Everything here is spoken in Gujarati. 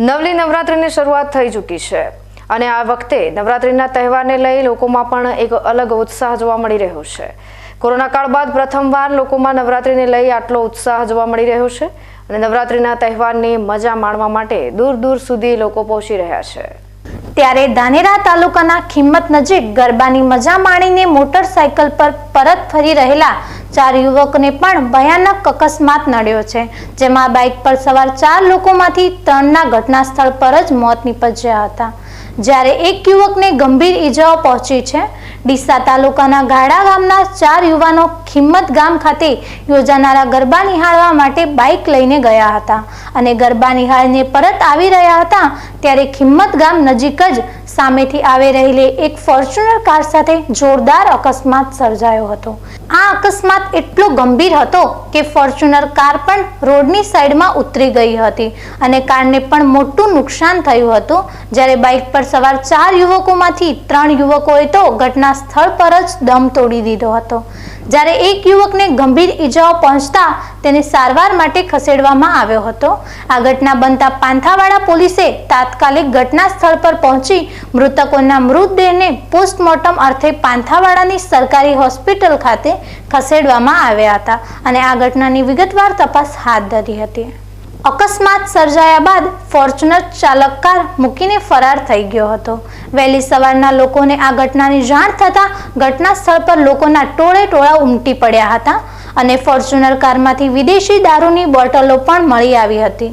નવલી નવરાત્રિની શરૂઆત થઈ ચૂકી છે. અને આ વખતે નવરાત્રિના તહેવારને લઈ લોકોમાં પણ એક અલગ ઉત્સાહ જોવા મળી રહ્યો છે. કોરોના કાળ બાદ પ્રથમવાર લોકોમાં નવરાત્રિને લઈ આટલો ઉત્સાહ જોવા મળી રહ્યો છે. અને નવરાત્રિના તહેવારની મજા માણવા માટે દૂર દૂર સુધી લોકો પહોંચી રહ્યા છે. ત્યારે ધાનેરા તાલુકાના ખિંમત નજીક ગરબાની મજા માણીને મોટરસાયકલ પર પરત ફરી રહેલા ચાર યુવકને પણ ભયાનક અકસ્માત નડ્યો છે, જેમાં બાઇક પર સવાર ચાર લોકોમાંથી ત્રણના ઘટના સ્થળ પર જ મોત નીપજ્યા હતા. જ્યારે એક યુવકને ગંભીર ઈજાઓ પહોંચી છે, ડીસા તાલુકાના ગાડા ગામના ચાર યુવાનો ખિંમત ગામ ખાતે યોજાનારા ગરબા નિહાળવા માટે બાઇક લઈને ગયા હતા અને ગરબા નિહાળીને પરત આવી રહ્યા હતા ત્યારે ખિંમત ગામ નજીક જ સામેથી આવી રહેલી એક ફોર્ચ્યુનર કાર સાથે જોરદાર અકસ્માત સર્જાયો હતો. આ અકસ્માત એટલો ગંભીર હતો કે ફોર્ચ્યુનર કાર પણ રોડની સાઈડમાં ઉતરી ગઈ હતી અને કારને પણ મોટું નુકસાન થયું હતું. જ્યારે બાઇક પર સવાર ચાર યુવકોમાંથી ત્રણ યુવકોએ તો ઘટના સ્થળ પર જ દમ તોડી દીધો હતો. જ્યારે એક યુવકને ગંભીર ઈજાઓ પહોંચતા તેને સારવાર માટે ખસેડવામાં આવ્યો હતો. આ ઘટના બનતા પાંથાવાડા પોલીસે તાત્કાલિક ઘટના સ્થળ પર પહોંચી મૃતકોના મૃતદેહને પોસ્ટમોર્ટમ અર્થે પાંથાવાડાની સરકારી હોસ્પિટલ ખાતે ખસેડવામાં આવ્યા હતા અને આ ઘટનાની વિગતવાર તપાસ હાથ ધરી હતી. અકસ્માત સર્જાયા બાદ ફોર્ચ્યુનર ચાલક કાર મૂકીને ફરાર થઈ ગયો હતો. વહેલી સવારના લોકોને આ ઘટનાની જાણ થતાં ઘટના સ્થળ પર લોકોના ટોળે ટોળા ઉમટી પડ્યા હતા અને ફોર્ચ્યુનર કારમાંથી વિદેશી દારૂની બોટલો પણ મળી આવી હતી.